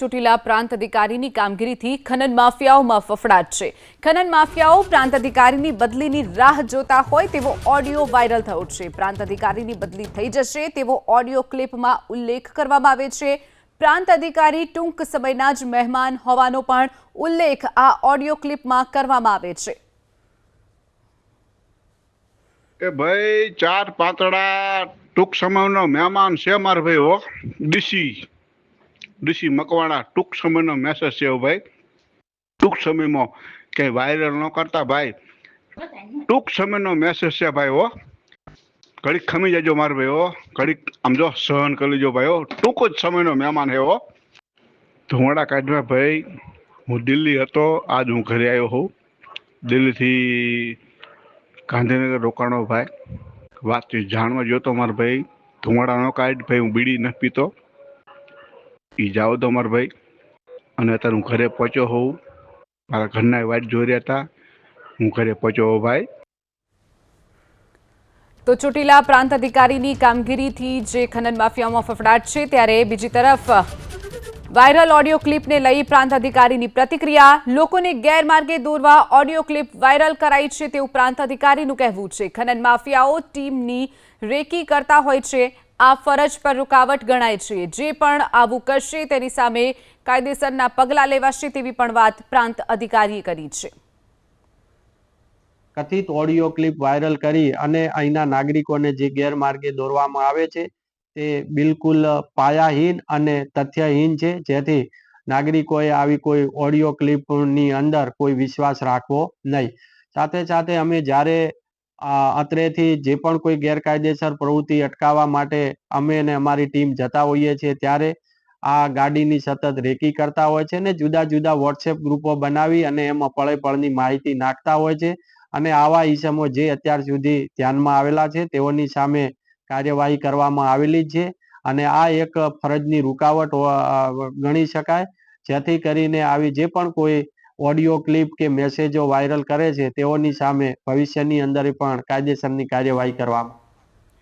ચોટીલા પ્રાંત અધિકારીની કામગીરીથી ખનન માફિયાઓમાં ફફડાટ છે. ખનન માફિયાઓ પ્રાંત અધિકારીની બદલીની રાહ જોતા હોય તેવો ઓડિયો વાયરલ થયો છે. પ્રાંત અધિકારીની બદલી થઈ જશે તેવો ઓડિયો ક્લિપમાં ઉલ્લેખ કરવામાં આવે છે. પ્રાંત અધિકારી ટૂંક સમયના જ મહેમાન હોવાનો પણ ઉલ્લેખ આ ઓડિયો ક્લિપમાં કરવામાં આવે છે. એ ભાઈ ચાર પાંતડા ટૂંક સમયનો મહેમાન છે માર ભાઈ ડીસી. ડીસી મકવાણા ટૂંક સમયનો મેસેજ છે ભાઈ. ટૂંક સમયમાં કે વાયરલ ન કરતા ભાઈ. ટૂંક સમયનો મેસેજ છે ભાઈ હો. ઘડીક ખમી જજો માર ભાઈ હો. ઘડીક આમ જો સહન કરી લેજો ભાઈ હો. ટૂંક જ સમયનો મહેમાન હે હો. ધુમાડા કાઢવા ભાઈ, હું દિલ્હી હતો, આજ હું ઘરે આવ્યો હોઉં. દિલ્હીથી ગાંધીનગર રોકાણો ભાઈ. વાતચીત જાણવા જોતો મારો ભાઈ. ધુમાડા ન કાઢ ભાઈ, હું બીડી નથી પીતો. એ જાઓ તો માર ભાઈ. અને અત્યારે હું ઘરે પહોંચ્યો હોઉં. મારા ઘરના વાટ જોઈ રહ્યા હતા. હું ઘરે પહોંચ્યો હોઉં ભાઈ. તો ચોટીલા પ્રાંત અધિકારીની કામગીરીથી જે ખનન માફિયામાં ફફડાટ છે, ત્યારે બીજી તરફ વાયરલ ઓડિયો ક્લિપને લઈ પ્રાંત અધિકારીની પ્રતિક્રિયા. લોકોને ગેરમાર્ગે દોરવા ઓડિયો ક્લિપ વાયરલ કરાઈ છે તેવું પ્રાંત અધિકારીનું કહેવું છે. ખનન માફિયાઓ ટીમની રેકી કરતા હોય છે. આ ફરજ પર રૂકાવટ ગણાય છે. જે પણ આવું કરશે, તેની સામે કાયદેસરના પગલાં લેવાશે તેવી પણ વાત પ્રાંત અધિકારીએ કરી છે. કથિત ઓડિયો ક્લિપ વાયરલ કરી અને અહીંના નાગરિકોને જે ગેરમાર્ગે દોરવામાં આવે છે, તે બિલકુલ પાયાહીન અને તથ્યહીન છે. જેથી નાગરિકોએ આવી કોઈ ઓડિયો ક્લિપની અંદર કોઈ વિશ્વાસ રાખવો નહીં. સાથે સાથે અમે જ્યારે અત્રેથી જે પણ કોઈ ગેરકાયદેસર પ્રવૃત્તિ અટકાવવા માટે અમે અને અમારી ટીમ જતા હોઈએ છીએ, ત્યારે આ ગાડીની સતત રેકી કરતા હોય છે ને જુદા જુદા વોટ્સએપ ગ્રુપો બનાવી અને એમાં પળે પળની માહિતી નાખતા હોય છે અને આવા ઈસમો જે અત્યાર સુધી ધ્યાનમાં આવેલા છે તેઓની સામે કાર્યવાહી કરવામાં આવેલી જ છે અને આ એક ફરજની રૂકાવટ ગણી શકાય. જેથી કરીને આવી જે પણ કોઈ ઓડિયો ક્લિપ કે મેસેજો વાયરલ કરે છે, તેઓની સામે ભવિષ્યની અંદર પણ કાયદેસરની કાર્યવાહી કરવામાં